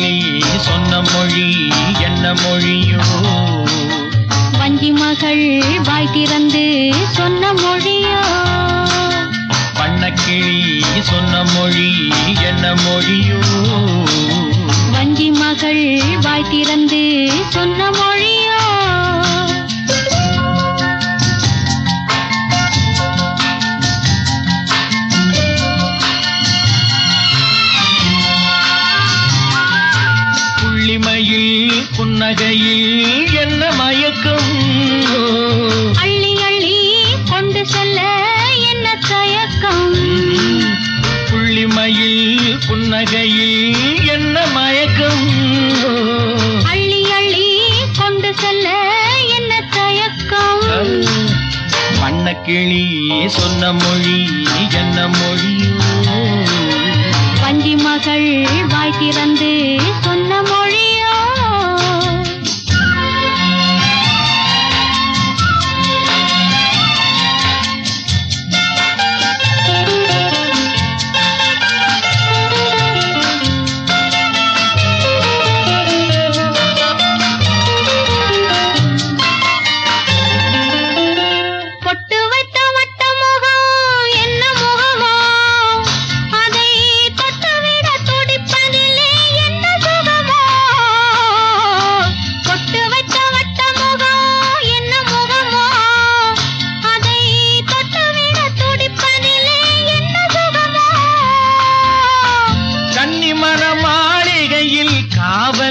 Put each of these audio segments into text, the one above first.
மொழி சொன்ன மொழி என்ன மொழியோ? வஞ்சி மகள் வாய் திறந்து சொன்ன மொழியோ? பண்ணக்கிளி சொன்ன மொழி என்ன மொழியோ? வஞ்சி மகள் வாய் திறந்து சொன்ன மொழி புன்னகையில் என்ன மயக்கம்? அள்ளி அள்ளி கொண்டு செல்ல என்ன தயக்கம்? பண்ணக்கிளி சொன்ன மொழி என்ன மொழியோ வஞ்சி மகள் வாய் திறந்து சொன்ன மொழியோ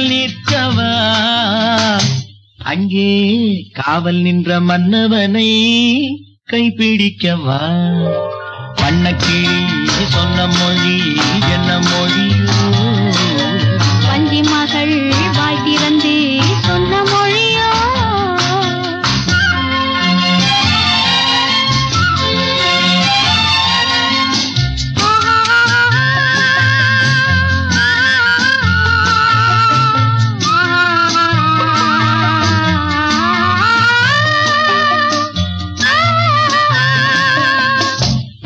காவல் நிற்கவா? அங்கே காவல் நின்ற மன்னவனை கைப்பிடிக்கவா? பண்ணக்கிளி சொன்ன மொழி என்ன மொழியோ?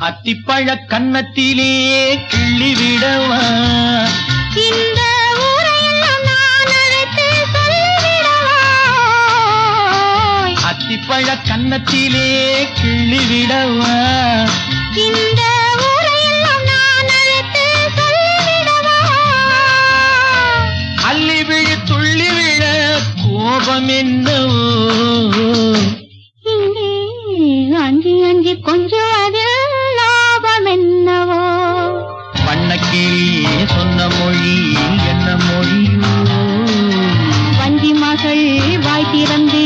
அத்திப்பழ கன்னத்திலே கிள்ளி விடவா? இந்த அத்திப்பழ கன்னத்திலே கிள்ளி விடவா? இந்த அள்ளி விழு துள்ளி விழ கோபம் என்னவோ? அஞ்சி அஞ்சி கொஞ்சம் கண்கள் வாய் திறந்தே